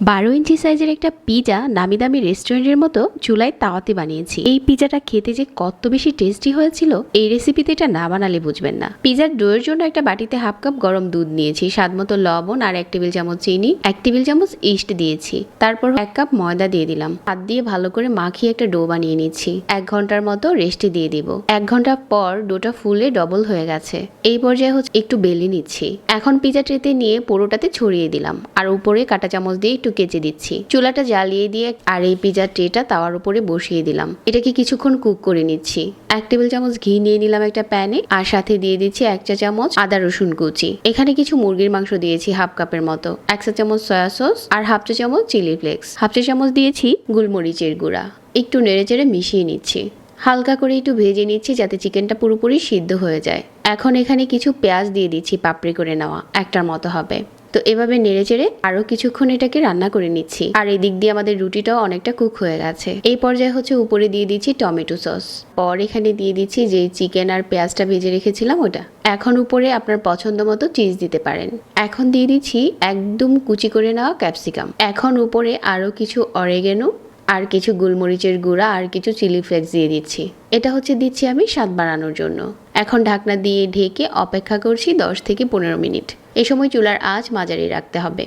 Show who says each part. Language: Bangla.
Speaker 1: বারো ইঞ্চি সাইজের একটা পিজা নামি দামি রেস্টুরেন্টের মতো চুলায় তাওয়াতে বানিয়েছি। এই পিজাটা খেতে যে কত বেশি টেস্টি হয়েছিল, এই রেসিপিতে এটা না বানালে বুঝবেন না। পিজার ডোয়ের জন্য একটা বাটিতে হাফ কাপ গরম দুধ নিয়েছি, স্বাদ মতো লবণ আর এক টেবিল চামচ চিনি, এক টেবিল চামচ ইস্ট দিয়েছি। তারপর এক কাপ ময়দা দিয়ে দিলাম। হাত দিয়ে ভালো করে মাখিয়ে একটা ডো বানিয়ে নিচ্ছি। এক ঘণ্টার মতো রেস্টে দিয়ে দিব। এক ঘণ্টা পর ডোটা ফুলে ডবল হয়ে গেছে। এই পর্যায়ে হচ্ছে একটু বেলে নিচ্ছি। এখন পিজা ট্রেতে নিয়ে পুরোটাতে ছড়িয়ে দিলাম। আর উপরে কাটা চামচ দিয়ে একটু কেচে দিচ্ছি। চুলাটা জ্বালিয়ে দিয়ে আর এই পিজা ট্রেটা তাওয়ার উপরে বসিয়ে দিলাম। এটাকে কিছুক্ষণ কুক করে নিচ্ছি। এক টেবিল চামচ ঘি নিয়ে নিলাম একটা প্যানে আর সাথে দিয়ে দিচ্ছি এক চা চামচ আদা রসুন কুচি। এখানে কিছু মুরগির মাংস দিয়েছি হাফ কাপের মতো, এক চা চামচ সয়া সস আর হাফ চা চামচ চিলি ফ্লেক্স। হাফ চা চামচ দিয়েছি গুলমরিচের গুঁড়া। একটু নেড়ে চেড়ে মিশিয়ে নিচ্ছি। হালকা করে একটু ভেজে নিচ্ছি যাতে চিকেনটা পুরোপুরি সিদ্ধ হয়ে যায়। এখন এখানে কিছু পেঁয়াজ দিয়ে দিচ্ছি পাপড়ি করে নেওয়া। একটার মতো হবে। তো এভাবে নেড়ে চেড়ে আরও কিছুক্ষণ এটাকে রান্না করে নিচ্ছি। আর এই দিক দিয়ে আমাদের রুটিটাও অনেকটা কুক হয়ে গেছে। এই পর্যায়ে হচ্ছে উপরে দিয়ে দিচ্ছি টমেটো সস। পর এখানে দিয়ে দিচ্ছি যে চিকেন আর পেঁয়াজটা ভেজে রেখেছিলাম ওটা। এখন উপরে আপনার পছন্দ মতো চিজ দিতে পারেন। এখন দিয়ে দিচ্ছি একদম কুচি করে নেওয়া ক্যাপসিকাম। এখন উপরে আরও কিছু অরেগেনো, আর কিছু গোলমরিচের গুঁড়া, আর কিছু চিলি ফ্লেক্স দিয়ে দিচ্ছি। এটা হচ্ছে দিচ্ছি আমি স্বাদ বাড়ানোর জন্য। এখন ঢাকনা দিয়ে ঢেকে অপেক্ষা করছি দশ থেকে পনেরো মিনিট। এ সময় চুলার আঁচ মাঝারি রাখতে হবে।